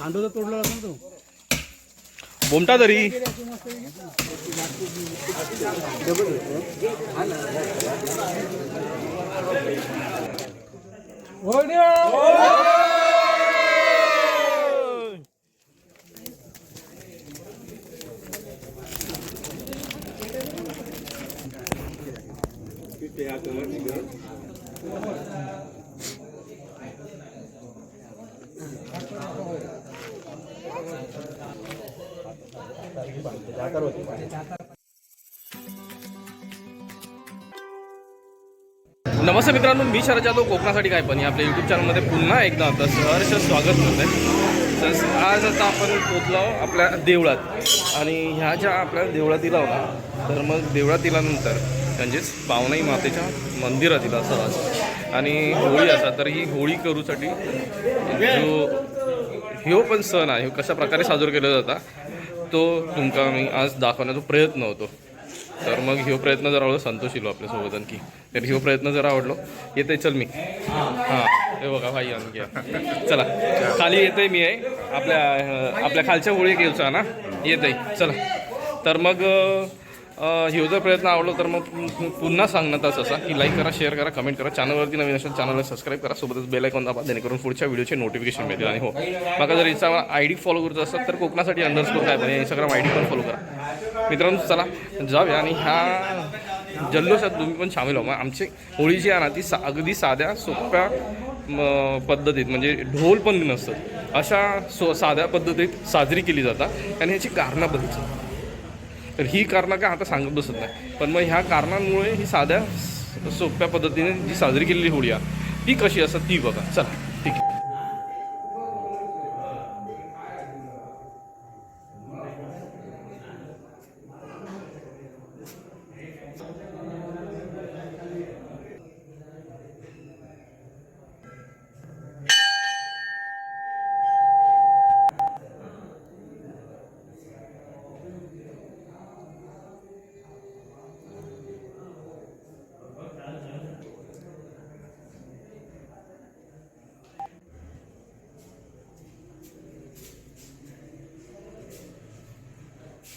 खांडोचा तोडला होता ना तो बोमटा तरी नमस्ते मित्रांनो मी शरद जाधव कोकणासाठी काय पण या आपल्या यूट्यूब चॅनलमध्ये पुन्हा एकदा आपलं सहर्ष स्वागत करत आहे तर आज आता आपण पोचलो आपल्या देवळात. आणि ह्या ज्या आपल्या देवळात दिला होता तर मग देवळात दिल्यानंतर म्हणजेच पावनाई मातेच्या मंदिरात दिला सहज आणि होळी असा तर ही होळी करूसाठी जो ह्यो पण सण आहे कशा प्रकारे साजरा केला जाता तो तुमका मी आज दाखवण्याचा प्रयत्न होतो. तर मग ह्यो प्रयत्न जर आवडलो संतोष येलो आपल्यासोबत आणखी. तर ह्यो प्रयत्न जर आवडलो. येते चल मी. हां हे बघा भाई आणखी चला. खाली येते मी आहे. आपल्या आपल्या खालच्या होळी घेऊचा ना? येते चला. तर मग हे जर प्रयत्न आवडलो तर मग पुन्हा सांगण्यातच असा की लाईक करा शेअर करा कमेंट करा. चॅनलवरती नवीन असेल चॅनलला सबस्क्राईब करा. सोबतच बेल आयकॉन दाबा जेणेकरून पुढच्या व्हिडिओचे नोटिफिकेशन मिळतील. आणि हो मला जर इंस्टाग्राम आय डी फॉलो करत असाल तर कोकणासाठी अंडरस्कोर काय पण इंस्टाग्राम आय डी पण फॉलो करा. मित्रांनो चला जाऊया. आणि ह्या जल्लोषात तुम्ही पण सामील व्हा. मग आमची होळी जी आहे ना ती सा अगदी साध्या सोप्या पद्धतीत म्हणजे ढोल पण नसतं अशा सो साध्या पद्धतीत साजरी केली जातात आणि ह्याची कारणं बघितली तर ही कारणं काय आता सांगत बसत नाही. पण मग ह्या कारणांमुळे ही साध्या सोप्या पद्धतीने जी साजरी केलेली होळी आहे ती कशी असतात ती बघा. चला ठीक आहे.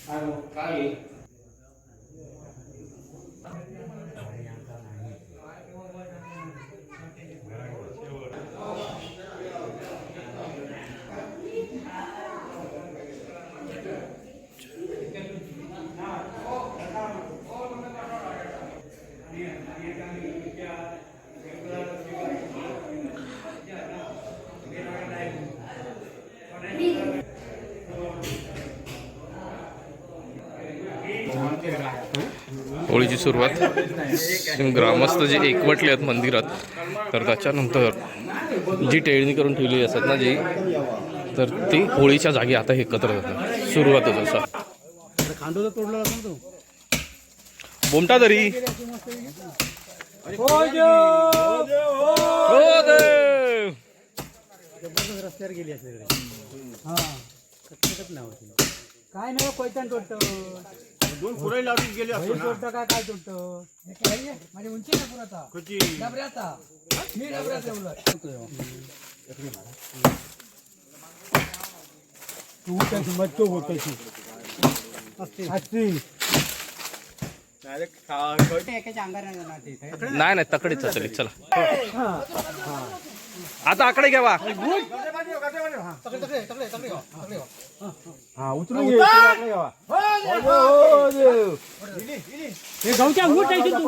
I will. होळीची सुरुवात. ग्रामस्थ जे एकवटले आहेत मंदिरात तर त्याच्यानंतर जी टेळणी करून ठेवली असतात ना जी तर ती होळीच्या जागी आता एकत्र जातात सुरुवातच असा. तोडला तो बोमटा तरी. हो रस्त्यावर गेली हा काय नाही कोयतान तोडतो. दोन पुराई लावून गेले असतो ना. तोडतो काय काय तोडतो? माझी उंची ना पुराचा कची डबऱ्याचा मी डबऱ्यात ठेवलं तू त्याची असती एकाच्या अंगार नाही. जाणार ते नाही नाही तकडेच चल. चला आता आकडे घ्यावा हा उचलून घे हे गावच्या अंगूर टाकायची तू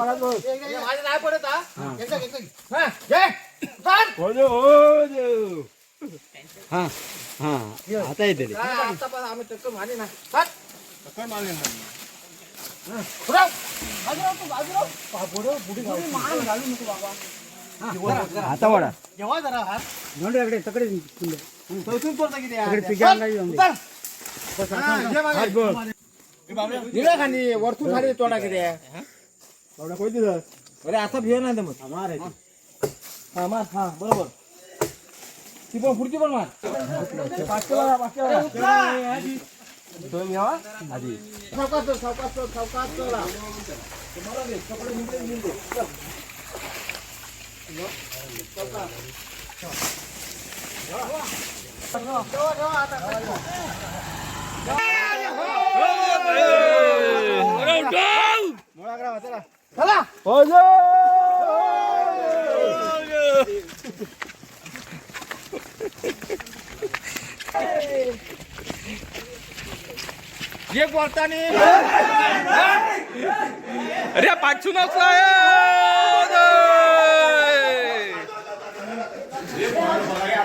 हा. हा आता येते रे. आता वाडा. नोंद इकडे तकडे तकडे पिक्या अंगाई जाऊन दे. बस आता. हात बघ. वरतून खाली तोडा किती बावडा कोई दिलं? अरे आता भिया नाही मग. हा, मार. हा मार. हा बरोबर. ती पण पुढची पण मार. तुम्ही आधी. सावकाश चल, सावकाश सावकाश चला. तुम्हाला दे, कपडे निघले, निघले. चल. सावकाश. जे बोलतानी अरे पाठून असलाय तर अशा प्रकारे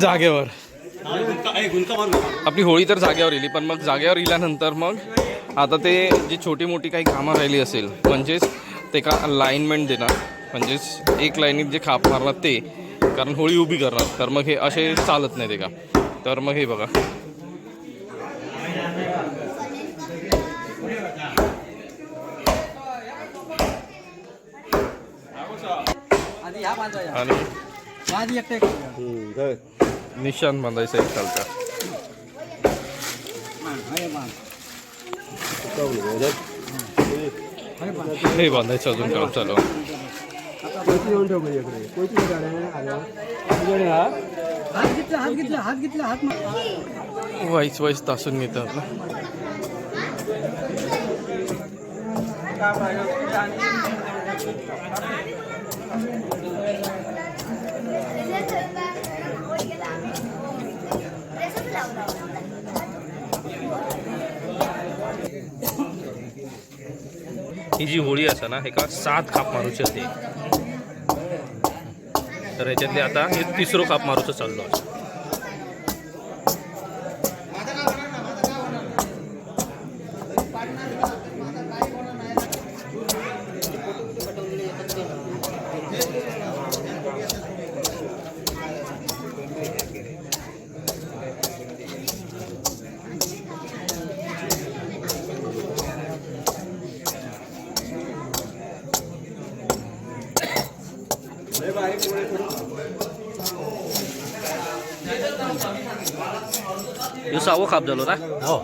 जागेवर. आपली होळी तर जागेवर येईल पण मग जागेवर येल्यानंतर मग आता ते जी छोटी मोठी काही कामं राहिली असेल म्हणजेच ते का लाईनमेंट देणार म्हणजेच एक लाईनीत जे खाप मारणार ते कारण होळी उभी करणार तर मग हे असे चालत नाही ते का तर मग हे बघा. आणि आधी एकटा एक निशाण बांधायचं एक चालतं हे बांधायचं अजून काम चालू. आहे. हात घेतला हात घेतला हात घेतला हात मार वाईस वाईस तासून घेतात ना. ही जी होळी असा ना एका सात खाप मारूची असते. तर ह्याच्यातले आता हे तिसरो खाप मारूचं चाललो आहे सहावं खाप झालो ना? हो.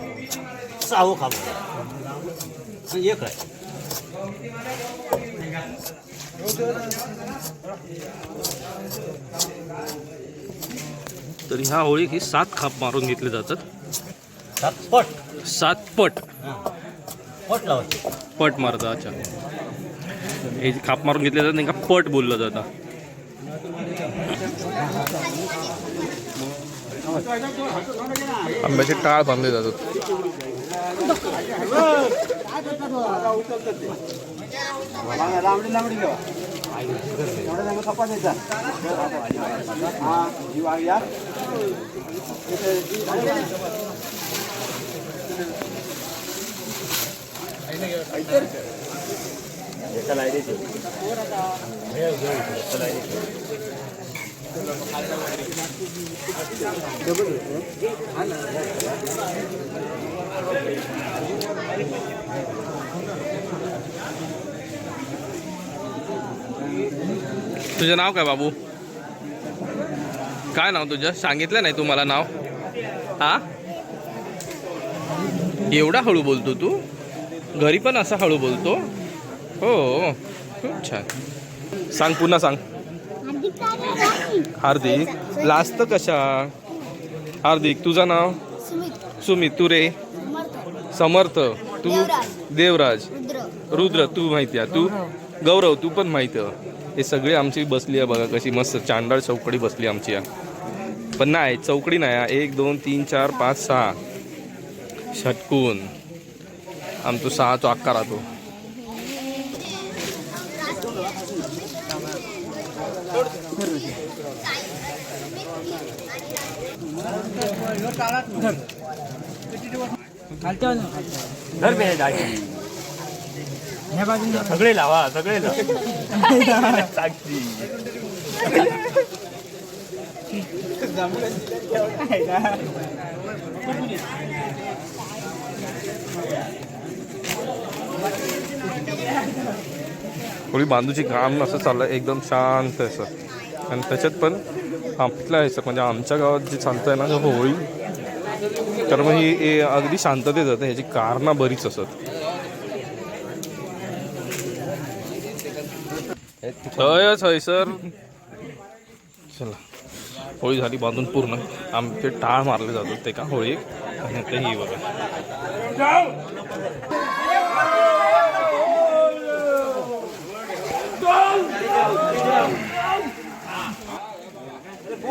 सहावं खाऊ एक आहे. तर ह्या होळी ही सात खाप मारून घेतले जातात. सात पट. सात पट. पट लावायचे पट मारतात अच्छा. हे खाप मारून घेतले जातात त्यांना पट बोललं जातं. आंब्याचे टाळ बांधले जातात. लांबडी लांबडी घेवा एवढा चांगला कपा द्यायचा हा या तुझं नाव काय बाबू? काय नाव तुझं? सांगितलं नाही तू मला नाव. हा? एवढा हळू बोलतो तू? घरी पण असा हळू बोलतो? हो, हो, हो. खूप छान. सांग पुन्हा सांग. हार्दिक लास्ट कशा? हार्दिक तुझं नाव? सुमित. तू रे? समर्थ. तू? देवराज. रुद्र. तू माहिती आहे. तू? गौरव तू पण माहिती हे सगळी आमची बसली आहे बघा कशी मस्त चांडाळ चौकडी बसली आमची. पण नाही चौकडी नाही. एक दोन तीन चार पाच सहा. षटकून. आमचो सहाचो अक्का राहतो. धर बाजूने, खालच्या ह्या बाजूने सगळे लावा सगळे लावा. होळी बांधूची काम असं चाललं एकदम शांत आहे सर. आणि त्याच्यात पण आपलं आहे सर म्हणजे आमच्या गावात जे चालतं आहे ना जो होळी तर मग ही अगदी शांततेत जाते ह्याची कारणं बरीच असत हयच हय सर चला. होळी झाली बांधून पूर्ण. आमचे टाळ मारले जातात ते का होळी आणि ते ही बघा.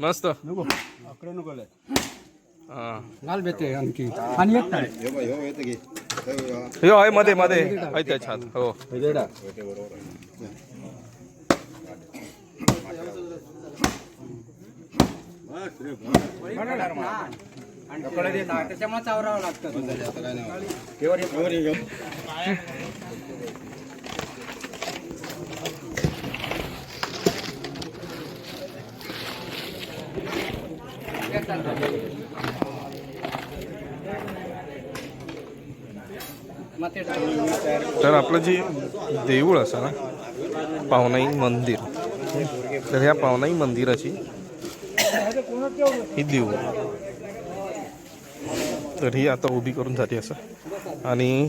मस्त. नको. अकडे नको लाल बेते आणखी. आणि एक ताळे हो आहे मध्ये मध्ये. आहे त्याच्यात हो. त्याच्यामुळे चावरावं लागतं. तर आपलं जे देऊळ असं ना पावनाई मंदिर. तर ह्या पावनाई मंदिराची ही देऊळ. तर ही आता उभी करून झाली असं. आणि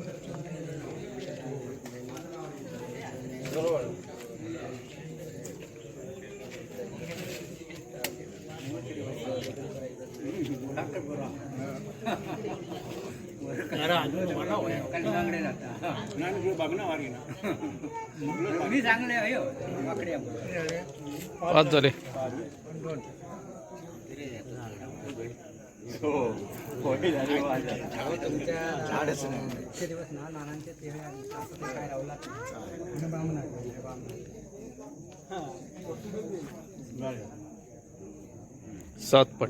पाच झाले. सात पट.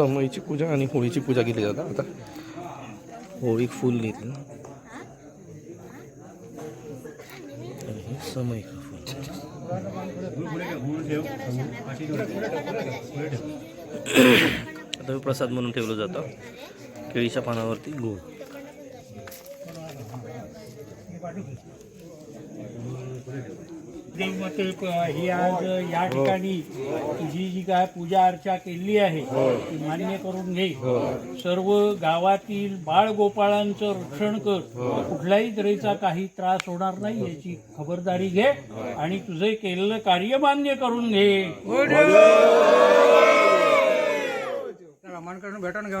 समईची पूजा आणि होळीची पूजा केली जातात आता होळी फुल घेतली ना. आणि समय का फुल. आता प्रसाद म्हणून ठेवलं जातं. केळीच्या पानावरती गूळ. देवमाते ही आज या ठिकाणी तुझी जी काय पूजा अर्चा केली आहे ती मान्य करून घे. सर्व गावातील बाळ गोपाळांचं रक्षण कर. कुठल्याही तऱ्हेचा काही त्रास होणार नाही याची खबरदारी घे आणि तुझे केलेलं कार्य मान्य करून घे. भेटून घ्या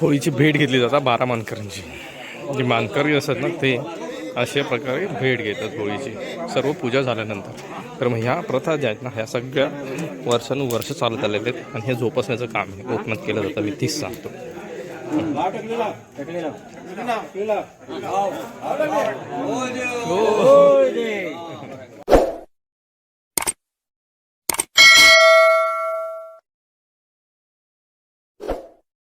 होळीची भेट घेतली जातात बारा मानकरांची. जे मानकरी असतात ना ते अशा प्रकारे भेट घेतात होळीची. सर्व पूजा झाल्यानंतर. तर मग ह्या प्रथा ज्या आहेत ना ह्या सगळ्या वर्षानुवर्ष चालत आलेल्या आहेत आणि हे जोपासण्याचं काम हे कोकणात केलं जातं. मी तीच सांगतो. होय दे